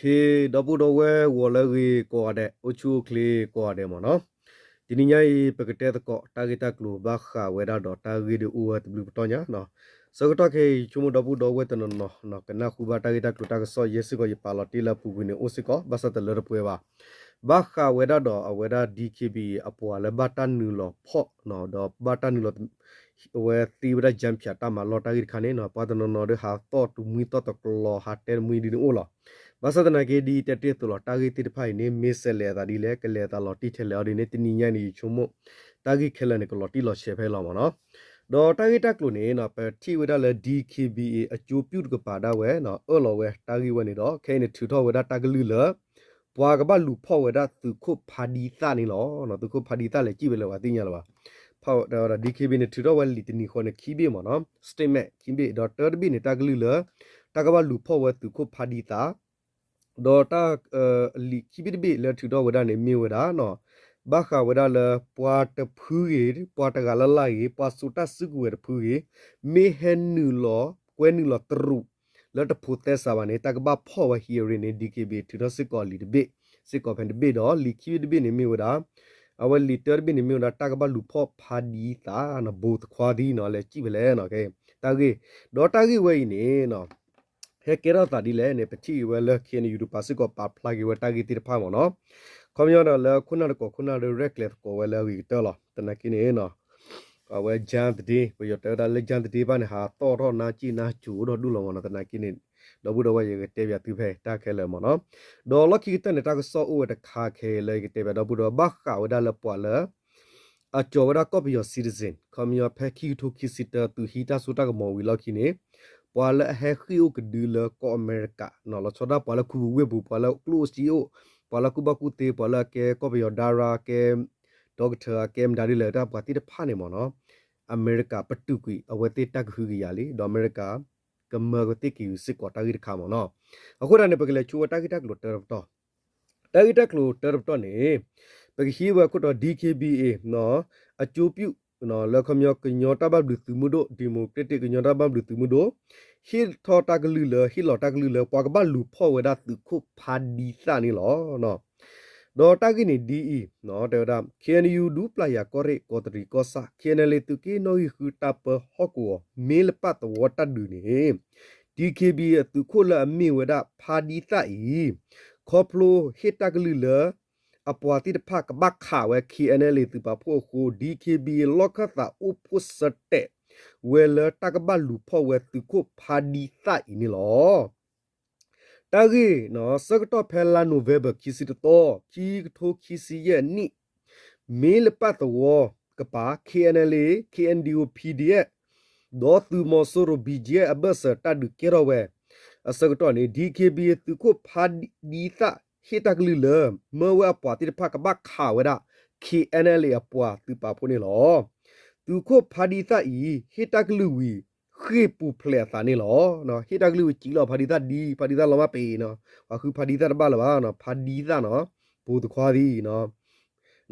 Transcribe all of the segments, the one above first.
ခေဒပူဒဝဲဝလရီကောတဲ့အချူကလီကောတဲ့မနော်ဒီနေ့ညေပကတဲ့ကောတာဂီတာကလိုဘခဝဲဒါတော့တာဂီဒူဝတ်ဘလူပတောညာနော်စကတော့ခေချုံဒပူဒဝဲတနော်နော်ကနခုဘတာဂီတာကလိုတာကဆောယေစကိုယပါလတီလာပူဝင်းအိုစကောဘဆတ်လရပွဲပါဘခဝဲဒါတော့ဝဲဒါ DKB အပွာလဘတန်နူလောဖော့နော်တော့ဘတန်နူလောဝဲတီဝရဂျမ်ဖြာတာမလော်တာဂီခါနေနော်ပါတနော်နော် de ha to tu mi to to klo ha ter mi di o lo ဘာသာတနာကေဒီတတေတလောတာဂီတိတဖိုင်နေမစ်ဆဲလေတာဒီလေကလေတာလောတိထဲလေအော်ဒီနေတင်ညံနေချုံမို့တာဂီခဲလနေကလောတိလောရှေဖဲလောမနော်ဒေါ်တာဂီတက်လို့နေနော်ပဲတီဝဒလေ DKBA အကျိုးပြုတ်ကပါတာဝဲနော်အော်လောဝဲတာဂီဝဲနေတော့ခဲနေထူထောဝဲတာတာဂလူလပွာကဘလူဖောဝဲတာသူခုဖာဒီတာနေလောနော်သူခုဖာဒီတာလေကြည့်ပဲလောပါသိညာလောပါဖောက်တော့ DKB နေထူတော့ဝဲလီတနီခေါ်နေခီးဘေမနော် statement ခီးဘေဒေါ်တာဘီနေတာဂလူလတာကဘလူဖောဝဲသူခုဖာဒီတာ ဒေါ်တာလီခိပိပိလက်ထူတော့ဝဒနေမြေဝဒနော်ဘာခဝဒလပွာတဖူးရီပွာတကလလာရီပွာစုတစုကွေဖူးရီမေဟန်နူလောကွဲနူလောတရုလက်တဖူတဲစာပါနေတကဘဖောဝဟီရီနေ DKB ထူတော့စစ်ကောလီတပိစစ်ကောဖန်တပိတော့လီခိပိပိနေမြေဝဒအဝလီတာဘီနေမြေဝဒတကဘလူဖောဖာဒီတာနဘူတခွာဒီနော်လေကြည့်ပလဲနော်ကဲတာကြီးဒေါ်တာကြီးဝဲနေနော် ဟဲကေရတာဒီလဲနေပတိဝဲလခင်ယူပါစစ်ကောပါဖလာဂီဝတာဂီတိဖာမောနော်ကွန်မြူတာလဲခုနတကောခုနရရက်လက်ကောဝဲလဲဝီတော်လာတနကိနေနော်အဝဲဂျန်တီဝရတာလက်ဂျန်တီပါနေဟာတော်တော့နာကြည့်နာချူတော့ဒုလောမနော်တနကိနေတော့ဘူးတော့ဝဲရတဲ့ပြသူဖဲတာခဲလဲမောနော်ဒေါ်လခိတနေတာကစောအိုတခါခဲလဲတဲ့ပြတော့ဘူးတော့ဘခါဝဒါလပွာလဲအကျော်ဝဒါကော်ပီယောစီတီဇင်ကွန်မြူဖဲခီထိုခီစီတာသူဟီတာဆူတာကမော်ဝီလောက်ခိနေ ပွာလဟဲခီယိုကဒူလကောအမေရိကနော်လချဒါပွာလကူဝေဘူပွာလကလိုစီယိုပွာလကူဘကူတေပွာလကေကောပယောဒါရာကေဒေါက်တာကေမ်ဒါရီလေတာပွာတိတဖာနေမနော်အမေရိကပတုကွီအဝတိတက်ခူကြီးရလေဒေါ်အမေရိကကမဂတိကီစစ်ကောတာဂီခါမနော်အခုရနေပကလေချူတာဂီတက်လို့တော်တော့တာဂီတက်လို့တော်တော့နေပကဟီဝကုတော့ DKBA နော်အကျိုးပြု နော်လခမျောကညောတဘဘလူသူမှုတို့ဒီမိုကရက်တစ်ကညောတဘဘလူသူမှုတို့ဟီထောတကလူလဟီလောတကလူလပွာကဘလူဖောဝဒသူခုဖာဒီစာနီလောနော်ဒေါ်တကိနီဒီအီနော်တေဒါ KNU ဒူပလာယာကောရိကောတရီကောစာ KNL တူကေနိုဟီခူတပ်ဟော့ကောမေလပတ်ဝတ်တဒူနေ DKB သူခုလအမီဝဒဖာဒီစာအီခေါပလိုဟီတကလူလ အပွာတိတဖကဘခါဝဲ KNL သူပါဖို့ကို DKB လောကတာဥပုစတဲ့ဝဲလတကဘလူဖို့ဝဲသူကိုဖာဒီသအိနီလောတာဂီနော်စကတော့ဖဲလာနိုဗေဘာခီစီတော့ခီထိုခီစီရဲ့နိမေလပတ်တော်ကပါ KNL KNDO PDF ဒေါ်သူမဆိုရဘီဂျေအဘဆတာဒုကေရဝဲအစကတော့နေ DKB သူကိုဖာဒီသ ဟိတကလူလမဝပွားတိဖကဘခါဝဒ KNL အပွားသူပါဖို့နေလောသူခုဖာဒီသဤဟိတကလူဝီခေပူဖလက်သာနေလောနော်ဟိတကလူဝီကြီးလောဖာဒီသဒီဖာဒီသလောမပေနော်အခုဖာဒီသတပါလပါနော်ဖာဒီသနော်ဘူတခွာဒီနော်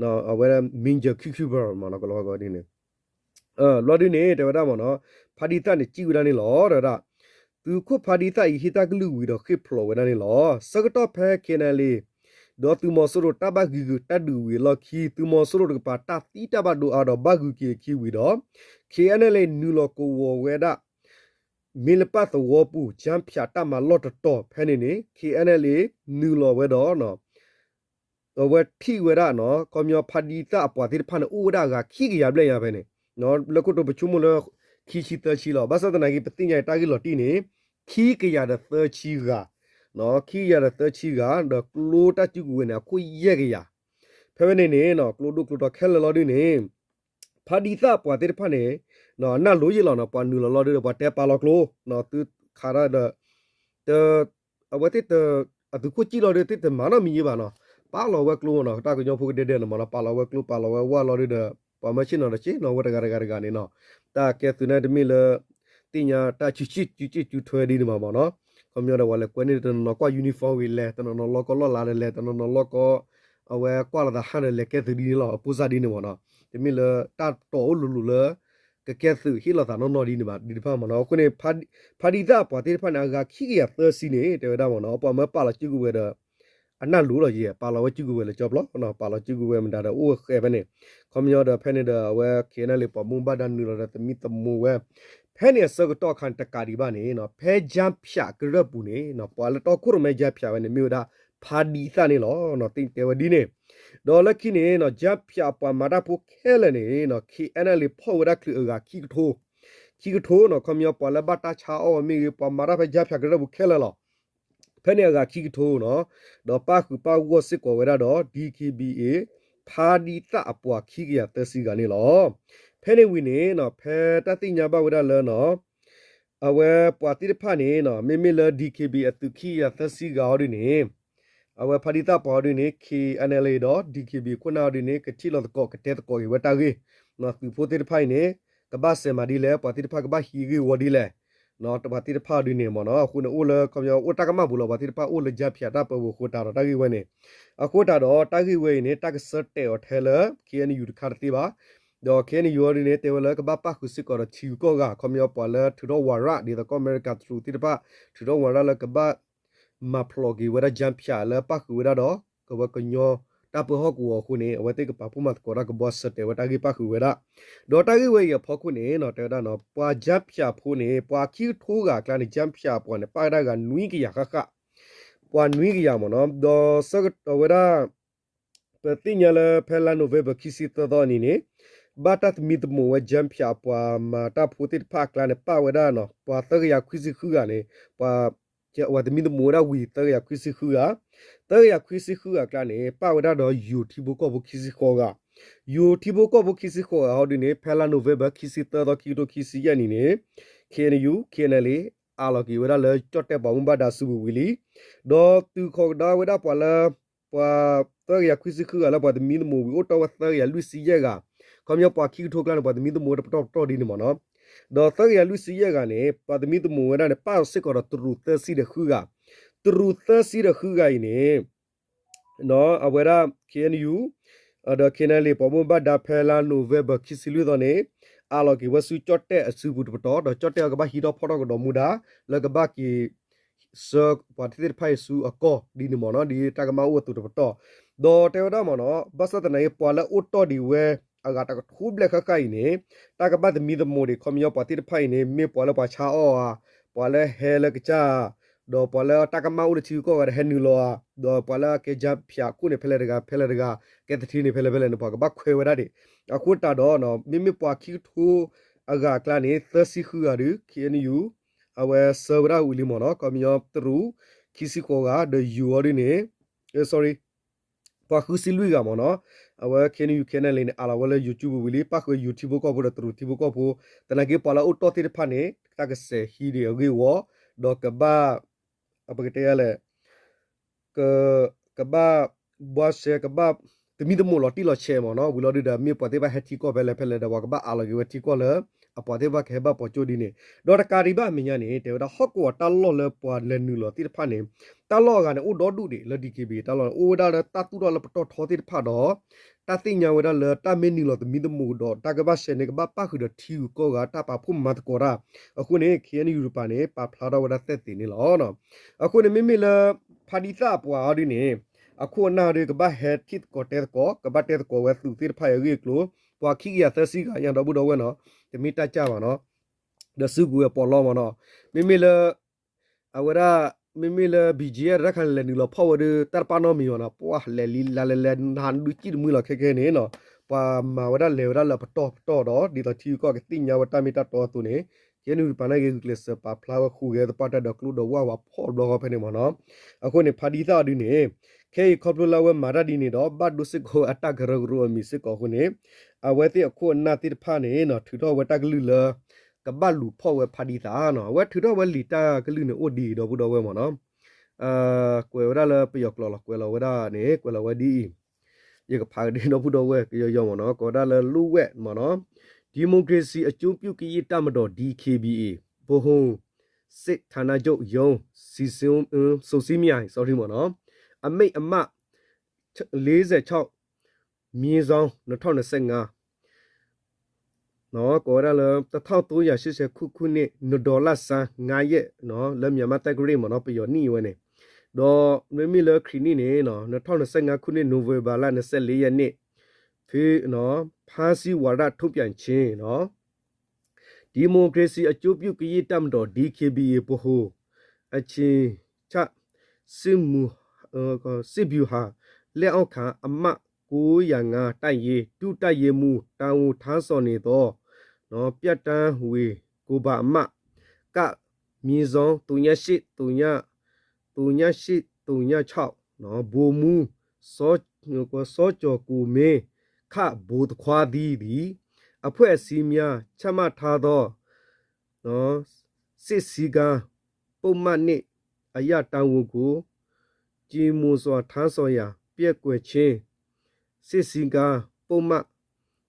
နော်အဝဲမင်းဂျကျူကျူဘာမနော်ကလောကောဒီနေအဲလော်ဒီနေတေဝဒမနော်ဖာဒီသနေကြည်ဝဒနေလောတဲ့ သူခုဖာဒီသဤဟိတကလူဝီတော့ခေဖလောဝဒနေလောစကတော့ဖဲကေနယ်လီဒေါ်သူမဆရတဘဂီဂတဒူဝီလခီသူမဆရကပါတာတီတဘဒူအာတော့ဘဂူကီခီဝီတော့ KNL နူလကိုဝဝဲဒမီလပတ်ဝပူချမ်ဖြာတမလော့တော့ဖဲနေနေ KNL နူလဝဲတော့နော်ဝဲထီဝဲရနော်ကွန်မြဖာဒီတာအပွားတိဖာနဥဝဒကခီကရပလဲရပဲနေနော်လကုတော့ပချုမလ ခီချီတချီလောဘာသဒနာကြီးပတိညာတာကြီးလော်တီနေခီကရတဲ့သချီကနော်ခီရတဲ့သချီကတော့ကလိုတချူဝင်နေခွရက်ကြရဖဲဖဲနေနေနော်ကလိုဒုကလိုတော့ခဲလော်ဒီနေဖာဒီသပွားတိဖာနေနော်နာလိုရလောနော်ပွားနူလော်လော်ဒီပွားတဲပါလော်ကလိုနော်သူခါရတဲ့တအဝတိတအသူကိုကြည့်လော်တဲ့တဲ့မနာမီပါနော်ပါလော်ဝဲကလိုနော်တာကညောဖို့တဲ့တဲ့နော်မနော်ပါလော်ဝဲကလိုပါလော်ဝဲဝါလော်တဲ့ ပါမချင်းနော်ချေနော်ဝတ်တကရကရကနေနော်တာကဲသူနဲ့တမီလတင်ညာတာချီချီချီချီချူထွဲဒီမှာပေါ့နော်ကွန်မြူတာဝါလဲကွနေတနော်ကွာယူနီဖောင်းဝီလဲတနော်နော်လောကလောလာလဲတနော်နော်လောကအဝဲကွာလာတာဟန်လဲကဲသူဒီလောပူဇာဒီနေပေါ့နော်တမီလတာတော်လူလူလဲကကကဲသူဟီလာတာနော်နော်ဒီနေပါဒီဖာမနော်ခုနေဖာဖာဒီတာပွားတိဖာနာကခိကရသစီနေတေဒါမနော်ပွားမပါလာချီကူဝဲတော့ အနတ်လူတော့ကြီးပါလာဝဲချီကူဝဲလေကြောဘလို့နော်ပါလာချီကူဝဲမတာတော့အိုးခဲပဲနေကွန်မြူတာဖဲနေတော့ဝဲခေနလေပမုန်ဘာဒန်နူရတမီတမူဝဲဖဲနေစကတော့ခန်တကာဒီပါနေနော်ဖဲဂျမ်ဖြာကရပူနေနော်ပွာလတော့ခုရမဲဂျမ်ဖြာဝဲနေမြို့တာဖာဒီသနေလောနော်တင်တဲဝဒီနေဒေါ်လခိနေနော်ဂျပ်ဖြာပွာမာတာပိုခဲလနေနော်ခီအနလေဖောဝရခလကခီထိုခီထိုနော်ခမယပွာလဘတာချာအောမီပွာမာတာဖဂျပ်ဖြာကရပူခဲလလော ဖဲနေကခီထိုနော်ဒေါ်ပါခုပါဝစစ်ကောဝရတော့ DKBA ဖာဒီတအပွားခီကရတစီကနေလောဖဲနေဝီနေနော်ဖဲတတိညာဘဝရလောနော်အဝဲပွာတိဖာနေနော်မေမေလ DKB အတုခီရသစီကောဒီနေအဝဲဖာဒီတာပေါ်ဒီနေ KNLA တော့ DKB ခုနာဒီနေကတိလောကောကတဲ့ကောဝတာကြီးနော်သူဖိုတိဖိုင်နေကဘာစမဒီလေပွာတိဖာကဘာဟီဂီဝဒီလေ နော်တဘာတိဖာဒီနေမနော်ခုနအိုလကမြောအိုတကမဘူးလောဘာတိဖာအိုလကြဖြာတာပဝခုတာတော့တာကြီးဝဲနေအခုတာတော့တာကြီးဝဲနေတက်ဆတ်တဲော်ထဲလ KNU တခါတိပါဒေါ်ခဲနီယောရီနေတေဝလကဘပခုစစ်ကောချီကောကခမောပွာလထူတော့ဝရဒီတော့အမေရိကထရူတိတပထူတော့ဝရလကဘမဖလော်ဂီဝရဂျမ်ဖြာလပခုဝရတော့ကဘကညော တပဟောကူခုနေအဝတေကပပမတ်ကောရကဘောစတေဝတာဂီပခုဝရဒေါ်တာဂီဝေရဖောခုနေနော်တေဒါနော်ပွာဂျမ်ဖြာဖိုးနေပွာခီထိုးကကလန်ဂျမ်ဖြာပွာနေပါဒါကနွီကရခခပွာနွီကရမနော်ဒေါ်စကဝရပတိညာလဖဲလာနိုဗေဘခီစီတော်နီနေဘာတတ်မီဒမိုဝဂျမ်ဖြာပွာမာတာဖူတိဖာကလန်ပါဝဒါနော်ပွာတရရခွစီခူကနေပွာ ကျဝဒမီဒမိုရာဝီတရရခွစီခူကတရရခွစီခူကကလနေပါဝဒါတော့ယူတီဘကိုဘခီစီခေါ်ကယူတီဘကိုဘခီစီခေါ်ဟောဒီနေဖဲလာနိုဗေဘခီစီတော်ကီတိုခီစီယနီနေ KNU KNL အာလော်ကီဝဒါလေချော့တဲ့ဘောင်ဘာဒါဆူဝီလီဒေါ်သူခေါ်ဒါဝဒါပွာလာပွာတရရခွစီခူကလာပွာဒမီဒမိုဝီအိုတော်တရရလူစီယကကမြောပွားခိထိုကလန်ပါသမီတမိုးတော့တော့ဒီနေမနော် ဒေါ်သရလူစီရကနေပါသမီတမိုးရတဲ့ပါစစ်ကောတူသစီတဲ့ခူကတူသစီတဲ့ခူကိနေနော်အဝရ KNU အဒခင်းလေပမဘဒါဖဲလာနိုဗေဘခိစီလူတော့နေအာလော်ကီဝဆူချော့တဲ့အဆူဘူးတော့တော့ချော့တဲ့ကဘာဟီတော့ဖော်တော့တော့မူဒါလကဘာကီဆောပတ်တိဖိုင်ဆူအကောဒီနမနော်ဒီတကမဝတ်တူတော့တော့တေဝဒမနော်ဘတ်စတနေပွာလာဥတော်ဒီဝဲ အဂါတကထူဘလက်ခကိုင်နေတကပတ်မီဒမိုဒီခွန်ယောပတိဖိုင်နေမေပေါ်လပချာအောပေါ်လဲဟဲလကချာဒေါ်ပေါ်လတကမဦးချီကိုရဟနူလောဒေါ်ပေါ်လကေဂျပ်ဖြာကုနေဖလဲတကဖလဲတကကဲတတီနေဖလဲဖလဲနေပေါ်ကဘခွေဝရတဲ့အခုတာတော့နော်မိမိပွားခီထူအဂါကလာနေသစီခူရူခီအန်ယူအဝဲဆဗရာဝီလီမောနော်ကမယောတရူခီစီကိုကဒယူရနေ sorry ပွားခူစီလူကမောနော် အဝဲခင်းယူခင်းနေလေအလာဝဲ YouTube ဝီလီပတ်ခွေ YouTube ကောဖို့တူ TV ကောဖို့တနကေပလာအော်တိုတိဖာနေတကဆေဟီဒီအဂေဝဒေါကဘာအပကတေရလေကကဘာဘောဆေကဘာတမီဒမိုလော်တီလော်ချေမောနော်ဝီလော်ဒီဒါမြေပတ်တေဘဟက်တီကောပဲလေဖဲလေဒါဝကဘာအလာဂေဝတီကောလေ အပေါ်သေးဘခဲဘပေါ်ချိုဒီနေဒေါ်တကာရီဘမညာနေတေဝဒဟော့ကောတလော်လေပွာလနူလောတိဖာနေတလော်ကနေဥဒေါ်ဒုဒီလဒီကေဘီတလော်ဥဒါတတူတော်လပတော်ထောတိဖာတော့တသိညာဝဒလတမင်းနီလောတမီဒမူတော့တကဘရှေနေကဘပခုဒတီကိုကတပဖုမတ်ကောရာအခုနေခီယန်ယူရပါနေပဖလာတော့ဝဒသက်တင်နေလောနော်အခုနေမိမိလဖာဒီတာပွာဒီနေအခုနာရီကဘဟက်ခစ်ကိုတဲကိုကဘတဲကိုဝဲသူတိဖာရီကလို ပွာခိကရသစီကရန်တော့ဘူးတော့ဝဲနော်တမီတကြပါနော်ဒစုကူပေါ်လောမနော်မိမိလအဝရမိမိလဘီဂျီရခန်လနီလဖောဝဒတပနောမီယောနာပွာလေလီလာလေလန်ဟန်ဒူချီမူလခဲခဲနေနော်ပါမဝရလေဝရလပတော့တော့တော့ဒီတော့ချီကောကတိညာဝတမီတတော်သူနေကျနူပနာကေကလစ်ပါဖလာဝခုရဲတပတ်တော့ကလူတော့ဝါဝဖော်တော့ဖနေမနော်အခုနေဖာဒီသာဒီနေ ခေခေါပလလာဝမာရဒီနေတော့ဘတ်ဒုစစ်ကိုအတက်ဂရဂရမီစစ်ကိုခုနေအဝဲတိအခုနာတိဖာနေနော်ထူတော့ဝတကလူလကဘလူဖောဝဲဖာဒီတာနော်ဝဲထူတော့ဝဲလီတာကလူနေအိုဒီတော့ဘူးတော့ဝဲမနော်အာကွယ်ဝရလပယောကလောကွယ်လောဝရနေကွယ်လောဝဒီရကဖာဒီတော့ဘူးတော့ဝဲကြောရောမနော်ကောဒါလလူဝဲမနော်ဒီမိုကရေစီအကျိုးပြုကီတမတော် DKBA ဘိုဟုံစစ်ဌာနချုပ်ယုံစီစုံစုစည်းမြိုင် sorry မနော် အမိတ်အမ46မြေဆောင်2025နော်ကောရလ1380ခုခုနှစ်နဒေါ်လာဆန်9ရက်နော်လက်မြန်မာတက်ဂရိမနော်ပယောနီဝဲနေတော့နွေမီလခရီနီနေနော်2025ခုနှစ်နိုဝင်ဘာလ24ရက်နေ့ဖေးနော်ဖာစီဝါဒထုတ်ပြန်ခြင်းနော်ဒီမိုကရေစီအကျိုးပြုကရည်တမ်တော် DKBA ဘဟုအချင်းချစစ်မှုအော် စစ်ဗျူဟာလက်အောက်ခံအမတ်ကိုရငါတိုက်ရေးတုတိုက်ရေးမှုတာဝန်ထမ်းဆောင်နေတော့နော်ပြတ်တန်းဝေကိုပါအမတ်ကမြေစုံ308 3 308 306နော်ဘူမူစောကိုစောကြောကိုမေခဘူတခွာဒီဒီအဖွဲ့အစည်းများချမှတ်ထားသောနော်စစ်စည်းကမ်းပုံမှန်နှင့်အရတန်ဝန်ကို ကြည်မူစွာထမ်းဆောင်ရာ ပြက်ကွယ်ခြင်းစစ်စည်းကမ်းပုံမှန်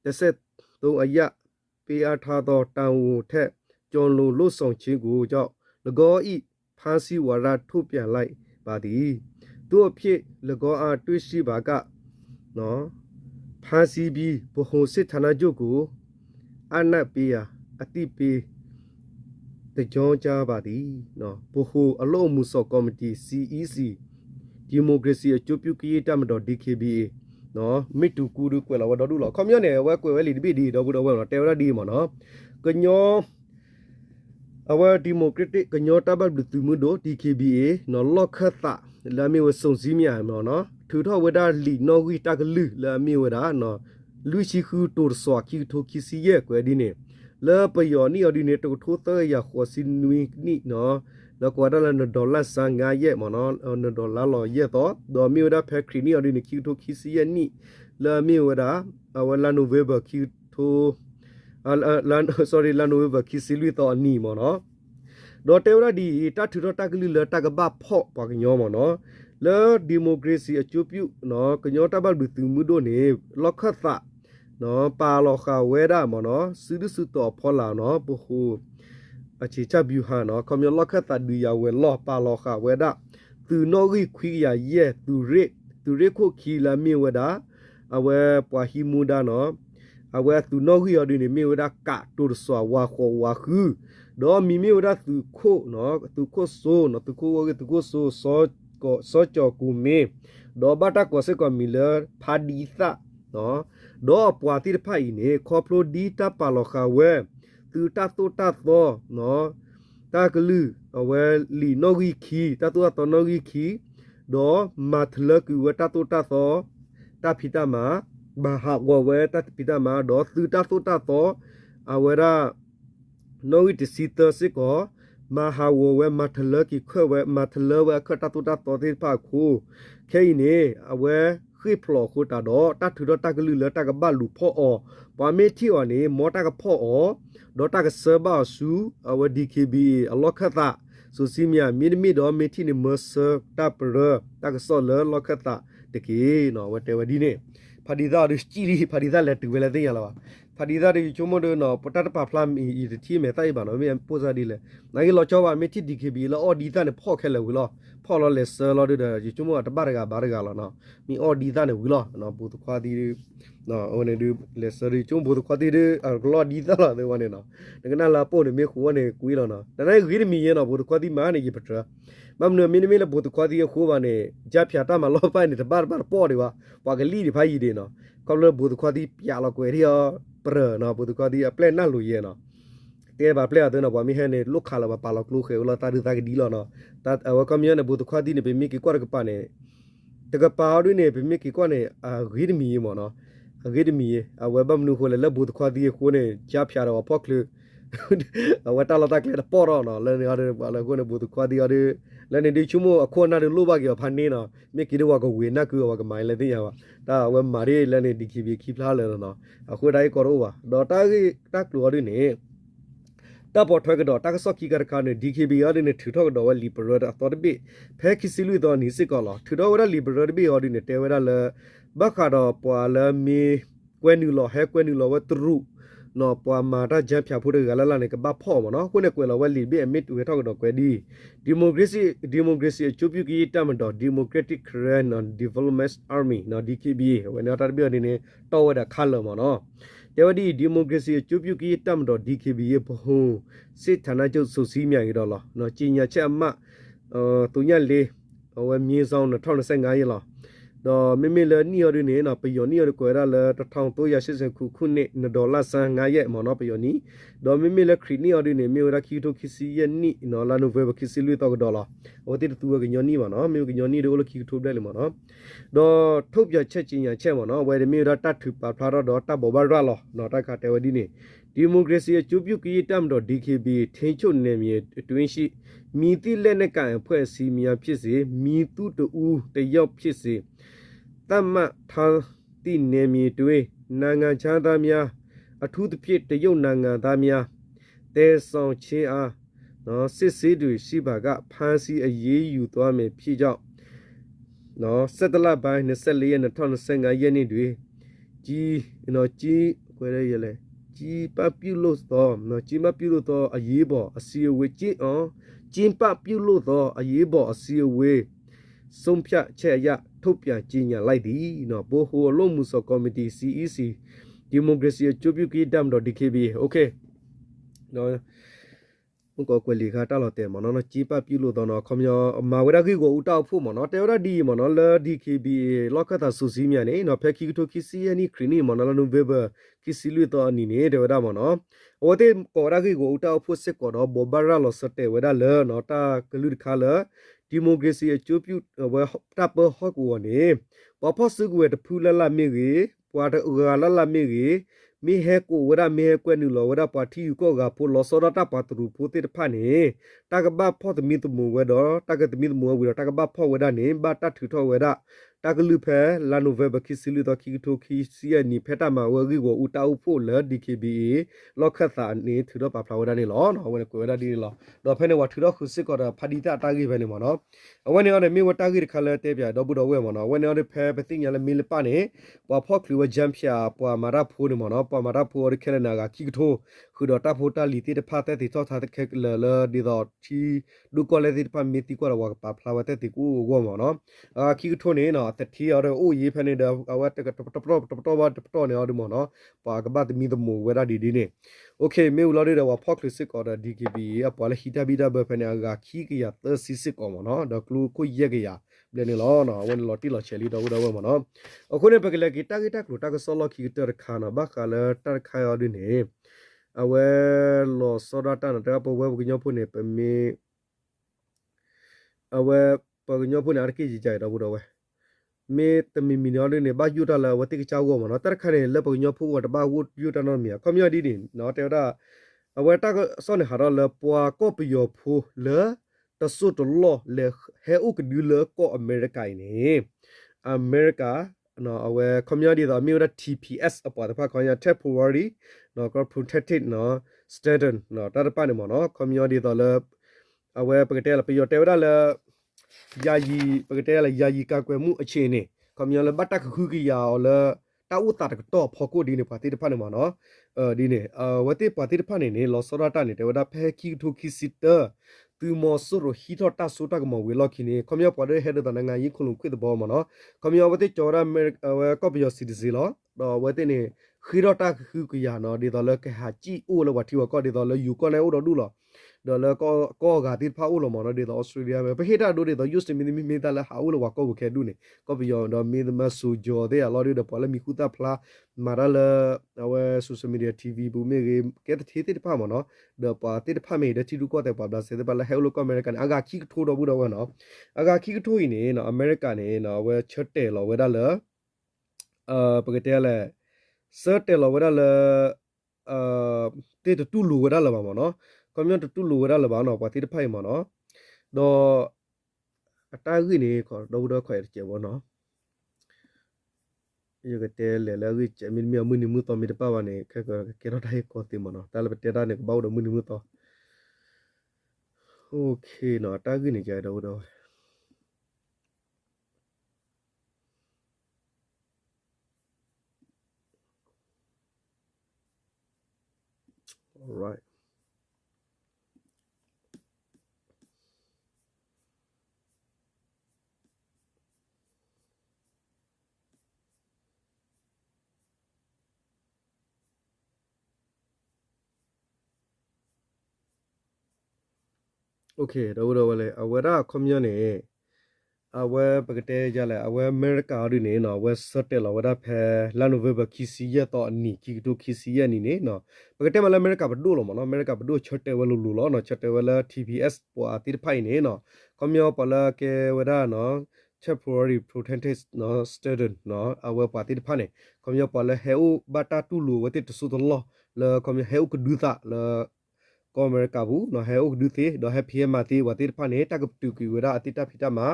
33အရပေးအားထားသောတန်ဝန်ထက်ကျော်လွန်လို့ဆောင်ခြင်းကိုကြောင့်၎င်းဤဖာစီဝါရထုတ်ပြန်လိုက်ပါသည်သူအဖြစ်၎င်းအားတွေ့ရှိပါကနော်ဖာစီပြီးဘဟုံစစ်ဌာနချုပ်ကိုအနက်ပေးရာအတိပေးတကြောကြပါသည်နော်ဘဟုအလို့မှုစောကော်မတီ CEC ဒီမိုကရေစီအကျိုးပြုကရေးတမတော် DKBA နော်မစ်တူကူဒူကွယ်လာဝတော်ဒူလောခွန်မြနေဝဲကွယ်ဝဲလီဒီဘီဒီတော့ဘူးတော့ဝဲနော်တဲဝရဒီမနော်ကညောအဝဲဒီမိုကရက်တစ်ကညောတဘတ်ဘလူတူမှုဒို DKBA နော်လော့ခတ်တာလာမီဝဆုံစည်းမြမနော်ထူထောဝဒါလီနော်ဝီတကလူလာမီဝဒါနော်လူရှိခူတိုဆွာကီထိုကီစီရဲ့ကွယ်ဒီနေလဲပယောနီအဒီနေတိုထိုသရခေါ်စင်နွီနီနော် แล้วก็ได้ละดอลลาร์สังงาเยมเนาะดอลลาร์ลอเยตอดอมิวดาแพครีนี่อดินคิวโทคิซียนี่ละมิวดาอวลาโนเวเบอร์คิวโทအလန် sorry လန်နိုဝဘခီစီလီတော့နီမနော်ဒေါ်တေဝရဒီတထူတော့တကလီလတကဘဖော့ပါကညောမနော်လေဒီမိုကရေစီအကျိုးပြုနော်ကညောတဘလူသူမှုတို့နေလောက်ခတ်သနော်ပါလောခဝဲရမနော်စုဒုစုတော့ဖောလာနော်ဘဟု အခြေချဗျူဟာနော်ကွန်မြူလောက်ခတ်တဒူရဝဲလောပါလောခဝဲဒသူနော်ဂီခွီရရဲ့သူရစ်သူရစ်ခုခီလာမြေဝဒအဝဲပွာဟီမူဒါနော်အဝဲသူနော်ဂီရဒီနေမြေဝဒကတူဆွာဝါခေါ်ဝါခူဒေါ်မီမြေဝဒသူခိုနော်သူခိုဆိုနော်သူခိုဝဲသူခိုဆိုစောကိုစောချောကူမေဒေါ်ဘတာကိုစေကမီလာဖာဒီသနော်ဒေါ်ပွာတိဖိုင်နေခေါပလိုဒီတာပါလောခဝဲ သူတတ်တော့တတ်တော့နော်တာကလူအဝဲလီနိုဂီခီတတ်တော့တော့နိုဂီခီဒေါ်မတ်လကူဝတတ်တော့တတ်တော့တဖိတမဘာဟာဝဝဲတတ်ဖိတမဒေါ်သူတတ်တော့တတ်တော့အဝဲရာနိုဂီတစီတစစ်ကောမဟာဝဝဲမတ်လကီခွဝဲမတ်လဝဲခတတ်တော့တတ်တော့တိဖာခုခဲနေအဝဲ ခိဖလောခုတာတော့တတ်ထူတော့တကလူလတကဘလူဖောအောပါမေတီော်နေမောတကဖောအောဒေါ်တာကဆဘာဆူအဝဒီ KB အလောခတာဆိုစီမီယာမီနမီဒေါ်မီတီနေမဆတပ်ပရတကဆောလလောခတာတကေနော်ဝတဲဝဒီနေဖာဒီဒါရချီရီဖာဒီဒါလက်တူဝဲလက်သိရလား ဖာဒီဒါရီချုံမဒနော်ပတတ်ပါဖလာမီဤတီမဲတိုင်ပါနော်မီပိုဇာဒီလေနိုင်လောချောပါမီတီ DKB လောအော်ဒီတာနေဖော့ခဲလေဝီလောဖော်လောလေဆာလောဒဒီချုံမတပါရကဘာရကလောနော်မီအော်ဒီတာနေဝီလောနော်ဘူတခွာဒီနော်ဟိုနေဒီလေဆရီချုံဘူတခွာဒီအကလောဒီတာလာတဲ့ဝနေနော်ငကနာလာပို့နေမေခုဝနေကွီလောနော်တနိုင်ဂိရမီယေနော်ဘူတခွာဒီမာနေကြီးပထမမနမင်းမင်းလဘူတခွာဒီခိုးပါနေကြဖြာတာမလောပိုင်နေတပါပါပေါ်တယ်ပါပွာကလီဒီဖိုင်ဒီနော်ကောလဘူတခွာဒီပြလောကွယ်ရီယော ပရနော်ဘူတခွာဒီအပလက်နလူယေနော်တဲပါပလက်တဲ့နော်ဘာမီဟဲနေလုခါလာပါလောကလုခေဝလာတာဒီတာကဒီလောနော်တတ်အဝကမီယနေဘူတခွာဒီနေပေမီကီကွာကပါနေတကပါရင်းနေပေမီကီကွာနေအာဂိရမီမောနော်အဂိဒမီအဝဘမနုခိုလေလဘူတခွာဒီခိုနေချာဖြာတော့ဖောက်လူအဝတလာတကလေပေါ်တော့နော်လဲရတဲ့ဘာလဲခိုနေဘူတခွာဒီရတဲ့ လဲနေဒီချုံမအခုနာတဲ့လိုပါကြောဖန်နေနော်မြေကီတော့ကဝေနကူဝကမိုင်လေတင်ရပါဒါဝဲမာရီလဲနေဒီခီဘီခီဖလားလဲနော်အခုတိုင်းကောတော့ပါဒေါ်တာကြီးတက်လို့ရနေတပေါ်ထွဲကတော့တက္ကဆော့ကီကရခါနေ DKB ရတဲ့ထူထောက်တော့လီဘရတ်အတော်ပိဖဲခီစီလူတော့နီစစ်ကောလာထူတော့ဝရလီဘရတ်ဘီရတဲ့တဲဝရလဲဘခါတော့ပွာလမီကွဲနူလောဟဲကွဲနူလောဝတရု နော်ပွာမာတာဂျန်ဖြာဖို့ကလလနေကဘဖော့မနော်ကိုနေကွဲလောဝလီဘီအမစ်ဝေထောက်တော့ကွဲဒီဒီမိုကရေစီဒီမိုကရေစီအချိုးပြုကီတမတော်ဒီမိုကရက်တစ်ခရန်နော်ဒီဗလ opment army နော် DKB ဝေနာတာဘီအနေနဲ့တော်ဝဒခါလမနော်တတေဝဒီဒီမိုကရေစီကျုပ်ပြုကီတမ်တော် DKB ရဲ့ဘဟုစစ်ဌာနချုပ်စုစည်းမြန်ရတော့လောနော်ကြီးညာချက်အမအော်သူညလေးဝဲမြေဆောင်2025ရက်လော တော့မိမိလနီရနေနော်ပယောနီရကွယ်ရလဲ1380ခုခုနှစ်ဒေါ်လာဆန်9ရက်မော်နော်ပယောနီတော့မိမိလခရီနီရနေမြေရခီတိုခီစီယနီနော်လာနိုဗေဘခီစီလူတော့ဒေါ်လာဟိုတိတူကညောနီပါနော်မြေကညောနီတို့လခီထိုးတယ်လေမော်နော်တော့ထုတ်ပြချက်ချင်းညာချက်မော်နော်ဝဲမြေရတတ်ထူပါဖလာတော့တဘောဘရလောနော်တခတဲဝဒီနေ ဒီမိုကရေစီအကျိုးပြုကီတမ်တော့ DKB ထင်းချုပ်နေမြေအတွင်းရှိမြည်တိလက်နဲ့ကန်အဖွဲ့အစည်းများဖြစ်စေမြည်သူတူတယောက်ဖြစ်စေတမတ်ထားတိနေမြေတွေနိုင်ငံချမ်းသားများအထူးသဖြင့်တရုတ်နိုင်ငံသားများတဲဆောင်ချင်းအားနော်စစ်ဆေးတွေရှိပါကဖမ်းဆီးအရေးယူသွားမယ်ဖြစ်ကြောင့်နော်ဆက်တလပိုင်း24ရက်2025ရက်နေ့တွင်ကြီးနော်ကြီးခွဲရရလဲ ကြီးပပြုလို့တော့နော်ကြီးမပြုလို့တော့အရေးပေါ်အစီအဝေးကြည့်အောင်ကျင်းပပြုလို့တော့အရေးပေါ်အစီအဝေးဆုံးဖြတ်ချက်အရထုတ်ပြန်ကြေညာလိုက်သည်နော်ဘိုဟိုအလုံးမှုစောကော်မတီ CEC ဒီမိုကရေစီအကျိုးပြုကီတမ်တော့ DKB โอเคနော် ဥကောကွယ်လီခါတလော်တဲမနော်ချီပပြူလို့တော့နော်ခမယောမာဝရကိကိုဥတောက်ဖို့မနော်တေရဒီမနော်လဒီကီဘီလောက်ကတာဆူစီမြန်နေနော်ဖက်ခိကတိုခီစီယနီခရီနီမနော်လနုဘေဘခီစီလူတော့အနီနေတေရမနော်ဝတေကောရကိကိုဥတောက်ဖို့စစ်ကောတော့ဘောဘရာလောစတေဝရလနော်တာကလူခါလဒီမိုကရေစီအကျိုးပြုဝတပ်ပဟော့ကူဝနေပပစုကွယ်တဖူလလမြေကြီးပွာတဥကလလမြေကြီး မိဟဲကိုဝရမေဟဲကွဲနူလောဝရပါတီကိုကပိုလောစောရတာပါတရူပိုတိတဖာနေတကဘဖောတမီတမူဝဲတော့တကတမီတမူဝဲတော့တကဘဖောဝဲတာနေဘာတထူထောဝဲတာ တကလူဖဲလာနိုဗယ်ဘခိစီလူတော့ခီတိုခီစီယနီဖက်တာမဝဲကြီးကိုဦးတောက်ဖို့လ DKBA လောက်ခတ်တာနေထူတော့ပါဖလာဝဲတာနေလောနော်ဝဲကိုဝဲတာဒီလောတော့ဖဲနေဝထူတော့ခုစစ်ကောတာဖာဒီတာတာကြီးပဲနေမနော်အဝဲနေရမြေဝတာကြီးခါလဲတဲပြတော့ဘူးတော့ဝဲမနော်ဝဲနေရဖဲပသိညာလဲမီလပနေပွာဖော့ကလူဝဂျမ်ဖျာပွာမာရာဖိုးနေမနော်ပွာမာရာဖိုးရခဲနာကခီတိုခုတော့တာဖိုတာလီတီတဖာတဲ့တီတော့ထားတဲ့ခဲလလဒီတော့ချီဒူကောလေတီဖာမီတီကောဝါပါဖလာဝတဲ့တီကိုဝမနော်အာခီတိုနေနော်တတီရအိုရေးဖနေတော့အဝတ်တကတပတပတပတဘာတပတနေအောင်ဒီမနော်ပါကပတ်မီဒမဝဲတာဒီဒီနေโอเคမေဦးလာရတော့ဖော့ကလစ်ကောတာ DKB အပေါ်လေဟီတာဘီတာဘဖနေကခီကရသစီစစ်ကောမနော်တော့ကလူကိုရက်ကရဘလနေလောနော်ဝန်လော်တီလော်ချယ်လီတော့တော့မနော်အခုနေပကလေဂီတာဂီတာကလူတာကဆောလော်ခီတာခါနာဘခါလာတာခါရဒီနေအဝဲလော်စောဒတာနော်တပဝဲဘကညဖို့နေပမေအဝဲပကညဖို့နေအကိကြီးကြိုက်တော့ဘူးတော့ဝဲ မေတမီမီနော်လေးနေဘာယူတာလာဝတိကချောက်ကောမနော်တရခရဲလက်ပညဖို့ဝတဘာဝတ်ယူတာနော်မီကွန်မြူနီတီနော်တေတာအဝဲတာကစောနေဟာရလပွာကောပယောဖိုလေတဆုတလောလေဟဲဥကဒူလကောအမေရိကန်နေအမေရိကနော်အဝဲ community တော့မြို့ရ TPS အပေါ်တဖက်ခေါ်ရ temporary နော် protected နော် student နော်တရပနေမနော် community တော့လေအဝဲပကတဲ့လပယောတဲဝရလေ ယာယီပကတဲ့လေယာယီကကွယ်မှုအခြေအနေ community ဘတ်တခခုကီယာလေတာဥတာတော့ဖော်ကိုဒီနေပါတိတဖက်နေမနော်အဲဒီနေအဝတိပါတိတဖက်နေနေလောစောရတာနေတဲဝဒဖဲကီထုခီစစ်တသူမောဆရဟီထတာဆိုတာကမဝေလခိနေခမယပရဟဲဒတနငါယီခုလုံခွေတဘောမနော်ခမယဝတိကျော်ရမေဝကောပယောစီဒီစီလောတော့ဝတိနေခီရတာခုကရနော်ဒီတော့လကဟာကြီအိုလဝတိဝကောဒီတော့လယူကောနေအိုတော့ဒူလော ဒေါ်လာကောကောကတိဖာဦးလောမနော်ဒီတော့ဩစတြေးလျပဲပဟိတာဒိုဒီတော့ယူစတမီမီမီတလာဟာဦးလောဝကောဘခဲဒူနေကောပယောတော့မီဒမဆူဂျော်တဲ့လော်ဒီတော့ပလမီကူတာဖလာမာရလာအဝဲဆိုရှယ်မီဒီယာ TV ဘူမေကဲတဲ့တီတိဖာမနော်ဒေါ်ပါတိဖာမေတဲ့တီဒူကောတဲ့ပါဘလာစေတဲ့ပါလာဟဲလောကောအမေရိကန်အဂါခိကထိုးတော့ဘူးတော့ဝနော်အဂါခိကထိုးရင်နော်အမေရိကန်နေနော်ဝဲချက်တဲလောဝဲဒါလာအာပကတဲ့လဲစတဲလောဝဲဒါလာအာတေတူလူဝဲဒါလာပါမနော် ကွန်မြူတူလူရလဘာနော်ပါတိတဖိုင်မနော်တော့အတားကြီးနေခေါ်တော့တော့ခွဲကျေဘောနော်ယကတဲလေလာကြီးချမင်းမြမင်းမှုတော်မီတပါဝနေခဲကကေရတိုင်းကောတိမနော်တာလပတေတာနေဘောတော့မင်းမှုတော်โอเคနော်အတားကြီးနေကြတော့တော့ All right. โอเคတော့တော့လေအဝရကွန်မြူနီအဝဲပကတဲ့ကြလဲအဝဲအမေရိကာရီနေနော်ဝက်စတက်လောဝဒဖဲလန်နိုဗေဘာခီစီရတော့အနီကီတိုခီစီရနီနေနော်ပကတဲ့မလဲအမေရိကာဘဒိုလောမနော်အမေရိကာဘဒိုချတ်တဲဝလူလူလောနော်ချတ်တဲဝလာ TPS ပွာတိဖိုင်နေနော်ကွန်မြူပလာကေဝဒနော် temporary protected no student no our party de phane komyo pala heu bata tulu wati tsu to lo le komyo heu kuduta le ကော မရကဘူးနော်ဟဲဥဒုသေးတော့ဟဲဖီယမတီဝတိဖာနေတာကတူကီဝရအတိတဖီတမှာ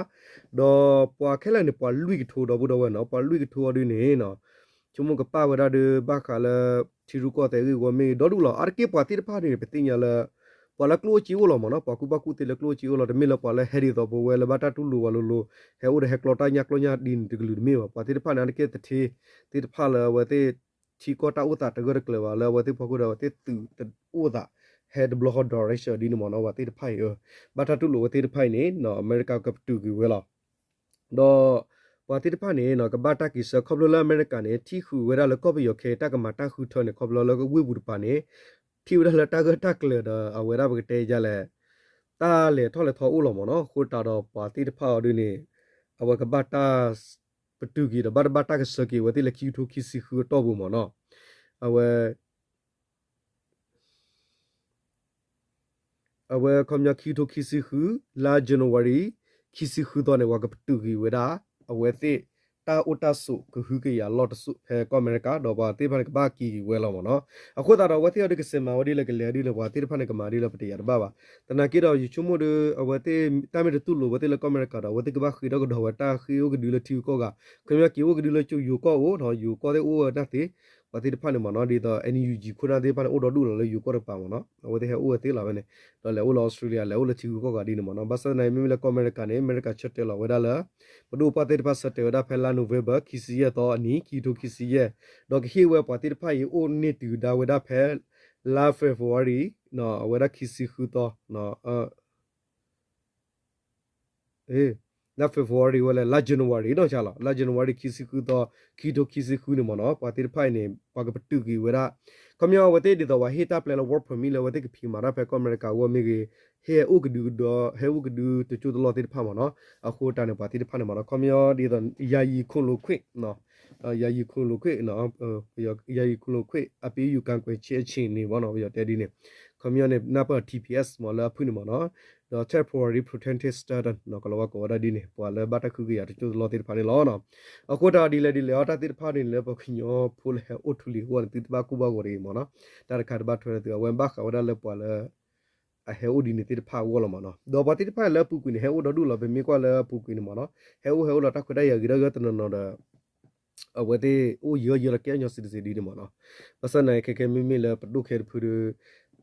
တော့ပွာခဲလနေပွာလူကထိုးတော့ဘူးတော့ဝနော်ပွာလူကထိုးရနေနော်ချုံမကပါဝရဒဘခါလချီရူကောတဲ့ဝမေဒေါ်လူလာအကေပွာတိဖာနေပတင်ရလာပွာလကလိုချီဝလောမနော်ပွာကူဘကူတေလကလိုချီဝလောတမေလပွာလဟဲရီတော့ဘဝဲလဘတာတူလူဝလိုလိုဟဲဥဒဟဲကလောတာညာကလောညာဒင်တကလူမေပွာတိဖာနာကေတထေတိဖာလဝတေချီကောတာဥတာတဂရကလဝလဝတေဖကူရဝတေတူဥတာ head block direction ဒီနမနော်ဝတိတဖိုင်ဘာတာတူလိုဝတိတဖိုင်နေနော်အမေရိကကပ်တူကီဝဲလာတော့ဝတိတဖိုင်နေနော်ကဘာတာကီဆခေါပလိုလာအမေရိကန်နေတီခူဝဲလာလကော့ဘယောခေတကမတာခူထောနေခေါပလိုလာကဝိဘူးပါနေတီဝဲလာတာကတက်လေတော့အဝဲရဘကတေကြလဲတာလေထောလေထောဦးလောမနော်ခိုတာတော့ပါတိတဖာဒီနေအဝကဘာတာပတူကီတော့ဘာဘာတာကစကီဝတိလကီထိုကီစီခူတော့ဘူးမနော်အဝဲ အဝဲခမယခီတိုခီစီခူလာဇန်နဝါရီခီစီခူတော့နေဝကပတူကီဝဒါအဝဲသိတာအိုတာဆုကခုကရလော့တဆုဖဲကောမရကတော့ဘာတေဖန်ကဘာကီဝဲလောမနော်အခုတာတော့ဝတိရဒကစမဝဒီလကလေဒီလဘာတေဖန်ကမာဒီလပတိရဘာဘာတနာကီတော့ယူချုံမဒအဝတိတာမီတူလိုဝတိလကောမရကတော့ဝတိကဘာခီတော့ကတော့ဝတာခီယိုကဒီလတီကိုကခမယကီယိုကဒီလချူယူကောဝတော့ယူကောတဲ့အိုဒတ်တေ ဝတိတဖာနေမနော်ဒီတော့ NUG ခုနာသေးပါအိုတော်ဒူလောယူကောရပါမနော်ဝတိဟဲအိုသေးလာပဲနေတော့လေအိုလောဩစတြေးလျလေအိုလချီကောကဒီနေမနော်ဘာစနိုင်မီလေကောမရကနေအမေရိကချက်တယ်လောဝဒါလာဘဒူပါတိတဖာစတယ်ဝဒါဖဲလာနိုဗေဘာခီစီရတော့အနီကီတိုခီစီရတော့ခီဝဲပါတိတဖာယိုနေတူဒါဝဒါဖဲလာဖေဖော်ဝါရီနော်ဝဒါခီစီခူတော့နော်အေး လာဖေဖော်ဝါရီဝလဲလာဇန်နဝါရီတော့ချလာလာဇန်နဝါရီခီစီကူတော့ခီတိုခီစီကူနေမနော်ပါတိဖိုင်နေပါကပတူကီဝရကမြောဝတေဒီတော့ဝဟီတာပလဲလဝတ်ဖမီလဝတေကဖီမာရာဖဲကမရကာဝမီဂေဟဲဥကဒူတော့ဟဲဥကဒူတချူတလောတေဖာမနော်အခုတန်ပါတိဖာနေမနော်ကမြောဒီတော့ယာယီခွန်လိုခွိနော်ယာယီခွန်လိုခွိနော်ယာယီခွန်လိုခွိအပီယူကန်ကွယ်ချေချင်းနေဘောနော်ပြတဲဒီနေကမြောနေနပါ TPS မလာဖုနေမနော် တော့ temporary protected student နော်ကလောကောဒါဒီနေပွာလဲဘတ်တခုကရတချို့လောတိဖာနေလောနော်အခုတာဒီလေဒီလေအတာတိဖာနေလေပခညောဖူလဟအိုထူလီဟောတိတဘကူဘကိုရီမနော်တာခါဘတ်ထွဲတဲ့ဝမ်ဘခဝဒါလေပွာလဲအဟဲအိုဒီနေတိဖာဝောလမနော်တော့ပတိဖာလဲပူကွင်းဟဲအိုဒဒူလဘေမီကွာလဲပူကွင်းမနော်ဟဲအိုဟဲအိုလာတခွဒရဂရဂတနနော်ဒါအဝတိအိုယောယောကဲညောစစ်စစ်ဒီနေမနော်ပစနိုင်ခဲခဲမီမီလဲပဒုခဲဖူ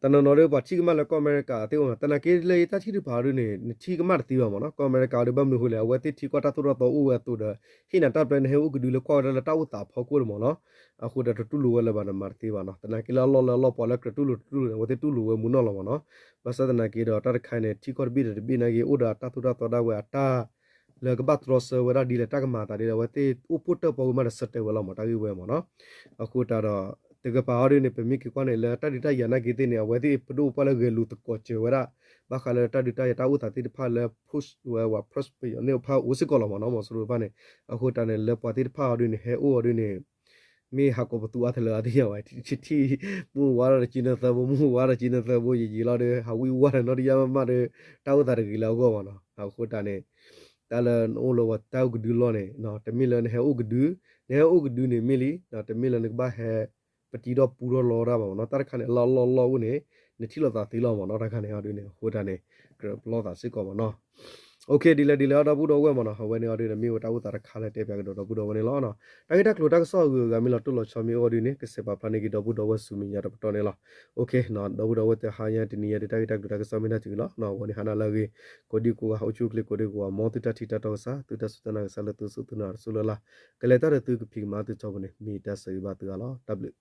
တနနော်ရပါချီကမလကောမရကာတေဝတနကေလေတချီရဘာရနေချီကမတတိဝမနော်ကောမရကာရဘမနဟုလေဝတိချီကတာတူရတော့ဥဝတူဒဟိနတပ်ပန်ဟေဥကဒူလကောရလတောက်တာဖောကူမနော်အခုတတူလူဝလဘာနမတိဝနော်တနကေလောလောလောပေါ်လကတူလူတူဝတိတူလူဝမနောလောမနော်ဘသဒနကေတော့တခိုင်နေချီကောဘီရဘီနကေဥဒါတတူရတော့ဒါဝတာလကပတ်ရောဆဝရဒီလတကမာတာဒီဝတိဥပုတ္တပေါ်မရစတဲ့ဝလမတာကြီးဝဲမနော်အခုတတော့ တကပါရနေပမိကကွနဲ့လာတတိတယနာကိတဲ့နေဝတိပဒုပလဂေလူတကောချေဝရဘာခလာတတိတယတာဥတာတိဖာလဖုစ်ဝဝပရက်ပယနေဖာဥစကောလမနောမဆရဘာနေအခုတနေလပတိဖာရနေဟဲအိုရနေမေဟာကိုဘတူအထလာဒီယောချီတီမူဝါရချီနသဘမူဝါရချီနသဘယီလာတဲ့ဟာဝီဝါရနော်ဒီယမမတဲ့တောက်တာကီလောကောမနော်အခုတနေတလန်အိုလောဝတောက်ကဒူလောနေနော်တမီလန်ဟဲအိုကဒူနေအိုကဒူနေမီလီနော်တမီလန်ကဘာဟဲ ပတိတော့ပူတော့လောရပါမနော်တရခနဲ့လောလောလောဦးနေနတိလောသာသီလောမနော်တခနဲ့ဟာတွေ့နေဟိုတန်းနေဘလောသာစစ်ကောမနော်โอเคဒီလေဒီလေတော့ဘူးတော့ဝဲမနော်ဟဝဲနေအော်ဒီမြေတာဝတာခါလက်တဲပြကတော့ဘူးတော့ဝဲနေလောနော်တိုင်တက်လိုတက်ဆော့ကူကမီလောတုလောချောမီအော်ဒီနေကစပါပနေကတော့ဘူးတော့ဝဲဆူမီရတော့တော်နေလောโอเคနော်တော့ဘူးတော့ဝဲတဟာရတနီရတိုင်တက်လိုတက်ဆော့မီနာချီလောနော်ဝနေဟာနာလာကြီးကိုဒီကိုဟောချူကလစ်ကိုဒီကိုမောတတတီတတော့စာတူတစတနာဆလတူစုတနာဆူလလာကလေတာတူကဖိမာတူချောဘနေမီတဆေဘာတူလော w